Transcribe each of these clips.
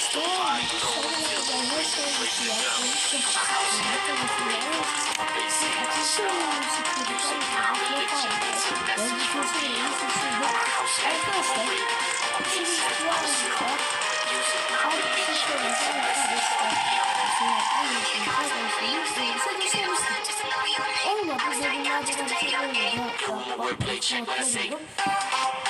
İşte bu sorulardan her sorumlusu yaptığımız yapıştırma tarafıyla açışı olmaması kırıkan yapar. Ben bir şey söyleyeceğim arkadaşlar. Şimdi aynısını arkadaşlar size göstermiştim.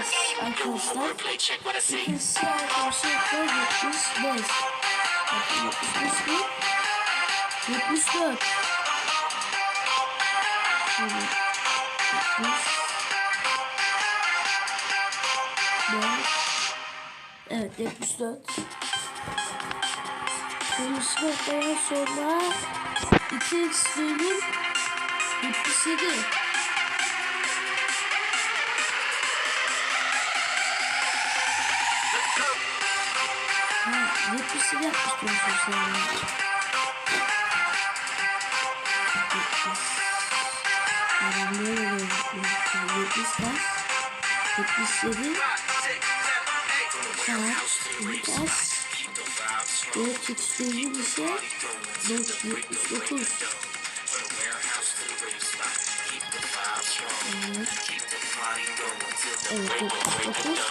Arkadaşlar 85 arkadaşlar Play, check what I see. İkisi arkadaşlar 75 Bakın 75 mi? 74 Şöyle 70 Evet 74 74'ten sonra 2 ekstremim 77 Ha, 77 yapmıştım sosyal medyada. 70. Ben böyle gözüküyor. 70 kaç? 77. Tamam. Bir kaç? 4 ekstremim bir şey. 4 79. Evet. Evet 79.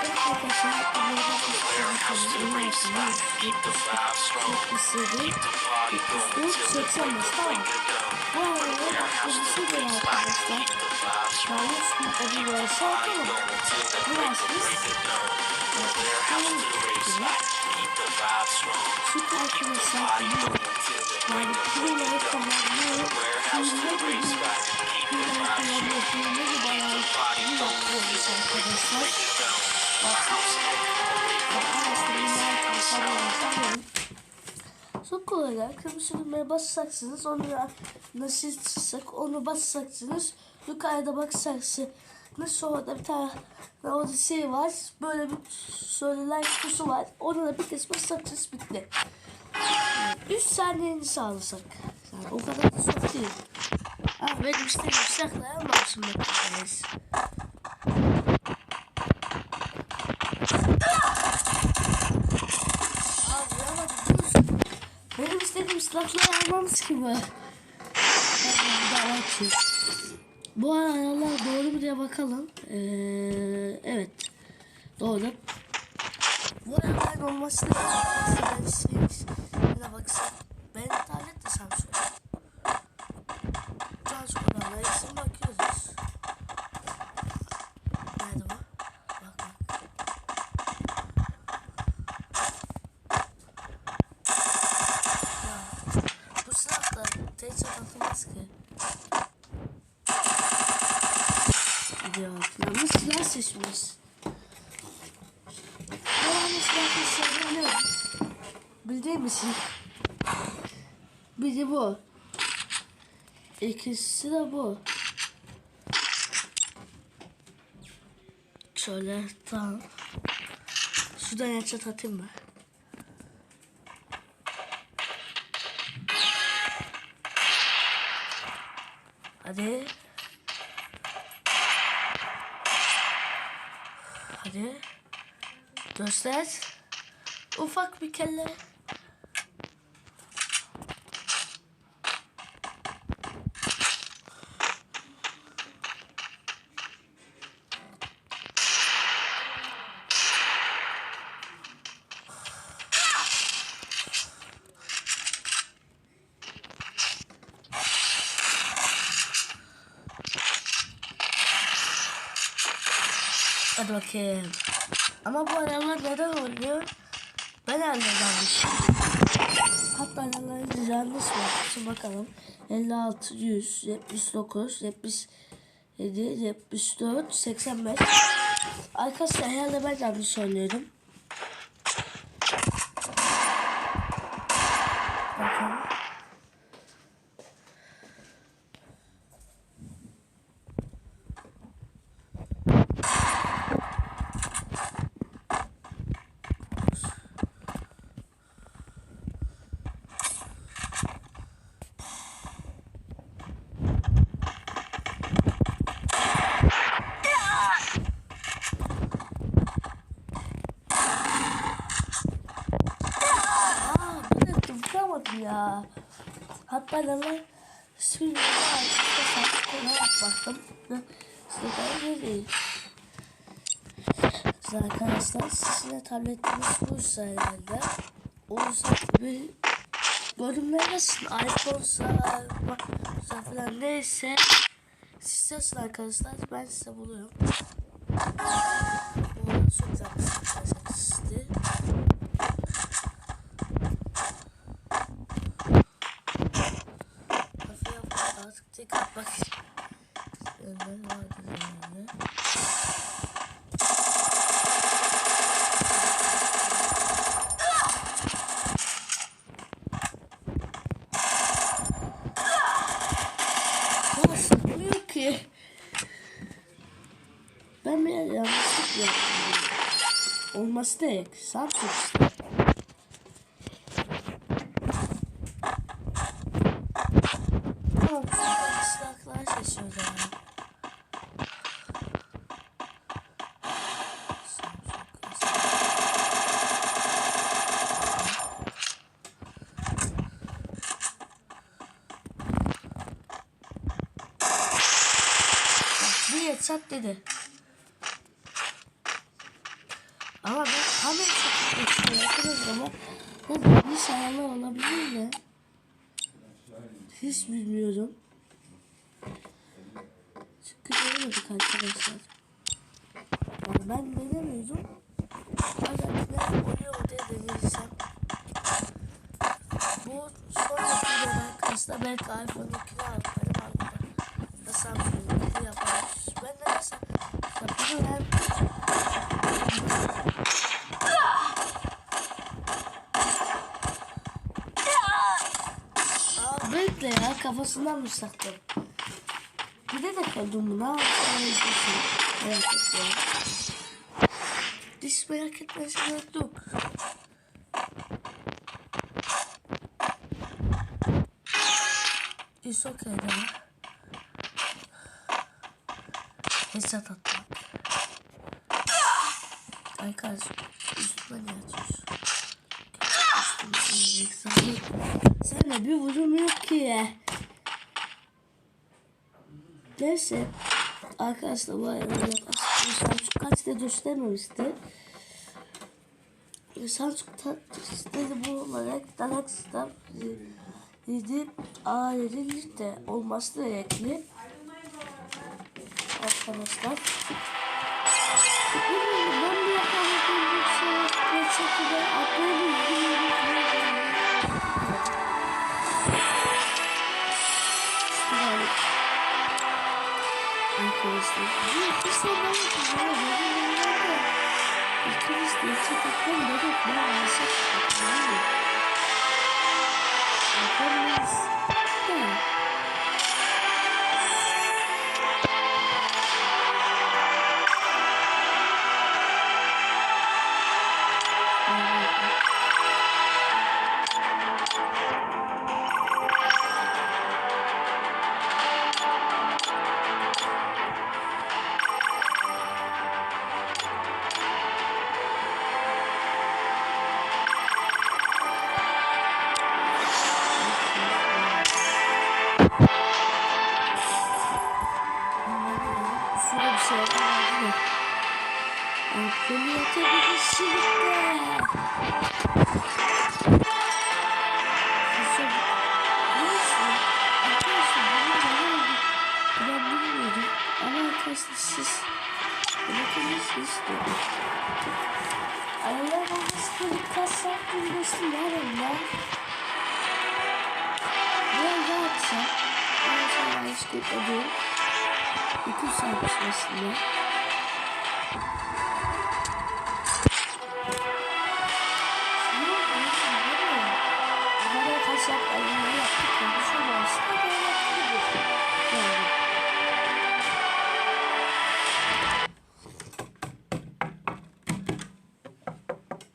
İpek yolu 100. Serbest bakış 56. 57. Şöyle. Karşıya koyalım. Evet arkadaşlar. Bunları da istedi. 74, 85 tamam. Bu arada birisi de arkadaşlar. Yalnız bir böyle şey yapalım. Bulaşmış. Süt arkadaşlar. Yani kiloları tamamlıyor. Kiloları da kiloları tamamlıyor. Kiloları bayağı iyi yapıyoruz arkadaşlar. Çok kolay. Kırmızı düğmeye basacaksınız. Onu nasıl çıksak onu basacaksınız. Yukarıda bakacaksınız. Sonra da bir tane orada şey var. Böyle bir söyleler kutusu var. Ona da bir kez basacaksınız bitti. 3 saniyeni sağlasak. Yani o kadar da çok değil. Ah benim istediğim saklayamam şimdi. bakacağız. Abi ama dur. Benim silahları almamız gibi. Bu aralar doğru mu diye bakalım. Ee, evet. Doğru. Bu aralar olması da baksana. Ben internet de Samsung. Transfer'dan isim bakıyoruz. Nerede bu? Bak bak. Ya, bu tek atılmaz ki. Gidiyor. Yalnız silah seçmiş. Devamlı silah seçmiş. Ne? Bildiğin misin? Biri bu. İkisi de bu. Şöyle tamam. Şuradan yaşat atayım mı? Hadi. Hadi. Göster. Ufak bir kelle. Bakayım. Ama bu aralar neden oluyor? Ben anlamamışım. Hatta yanlış var. Şimdi bakalım. 56, 100, 79, 77, 74, 85. Arkadaşlar herhalde ben yanlış söylüyorum. Bakalım. Aa, bir dakika Hatta neler şimdi arkadaşlar saçma olarak baktım. Size arkadaşlar sizin de tabletiniz buysa herhalde. Olursa bir bölümler nasıl iPhone'sa falan neyse siz yazın arkadaşlar ben size buluyorum. Bu çok güzel bir şey sizi. Kafaya bak, artık tek atmak Önden vardır yani. Nasıl oluyor ki? Ben bir yanlışlık yaptım. Samsung işte. Tamam, silahlar şaşırdı ya. Bak, Bir headshot dedi. Ama ben tam headshot geçiyorum arkadaşlar ama bu bir sayılar olabilir mi? Hiç bilmiyorum. Çünkü denemedik arkadaşlar. Yani ben denemiyordum. Acaba ne oluyor diye deneyeceğim. Bu sonraki videoda arkadaşlar belki iPhone 2'de yaparım arada. Ya Samsung'da yaparız. Ben de mesela ya bekle ya kafasından de de kaldım buna. Merak etme. Hiç merak etmesine yok. It's okay daha. Hesap atmak. Kardeşim üstüme ne atıyorsun? Sen de bir vurum yok ki. Neyse. Arkadaşlar bu arada Samsung kaçta göstermemişti. Samsung tatlısı bu olarak Galaxy'da 7 ailenin de olması gerekli. Arkadaşlar. Tabii kesinlikle. Kusura Neyse. Arkadaşlar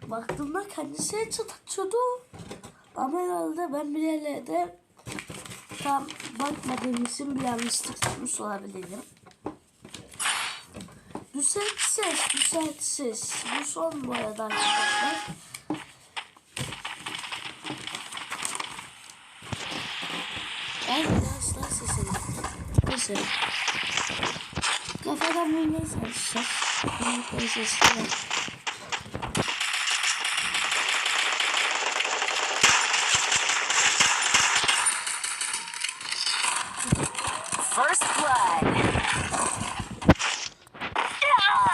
Baktığımda kendisi headshot atıyordu. Ama herhalde ben bir yerlerde tam bakmadığım için bir yanlışlık yapmış olabilirim. Düzeltsiz, düzeltsiz. Bu son bu arada arkadaşlar. Daha sesini. Neyse. Kafadan bulmaya çalışacağız. Bunun sesini. First blood. Ya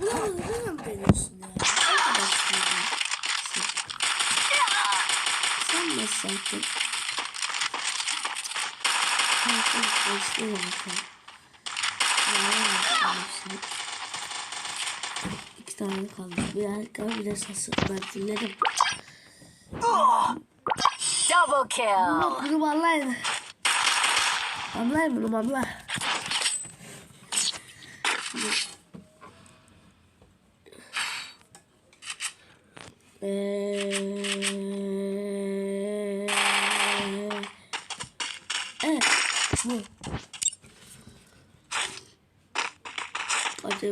bunu neden deniyorsun ya? Sen ne? Kanka başlayalım bakalım. Hepsini. İki tane kaldı. Bir arka bir de sası. Ben dinledim. Double kill. Bunu, bunu banlayın. Banlayın bunu banla. Hadi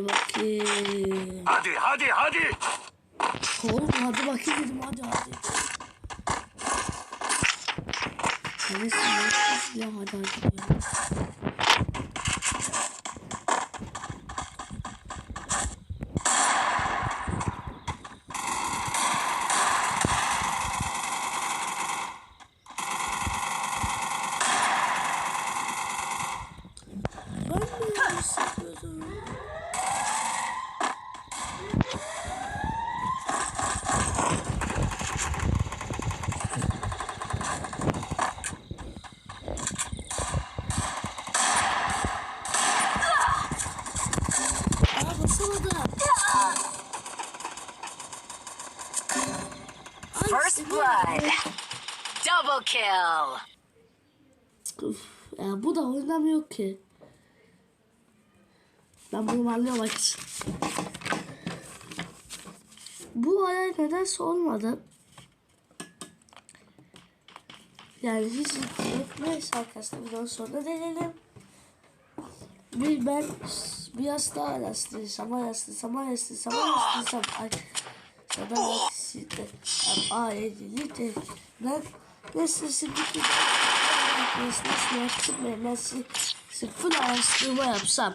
bakayım. Hadi hadi hadi. Oğlum hadi bakayım dedim hadi hadi. Hadi sen ne yapıyorsun ya hadi hadi ya. Double kill. Uf, ya bu da oynamıyor ki. Ben bunu anlıyorum. Bu olay nedense olmadı. Yani hiç neyse arkadaşlar bundan sonra deneyelim. Bir ben biraz daha araştırsam, araştırsam, araştırsam, araştırsam. Ay, sana bak işte. Aileli de. Ben nasıl şimdi nasıl ben nasıl sıfır araştırma yapsam.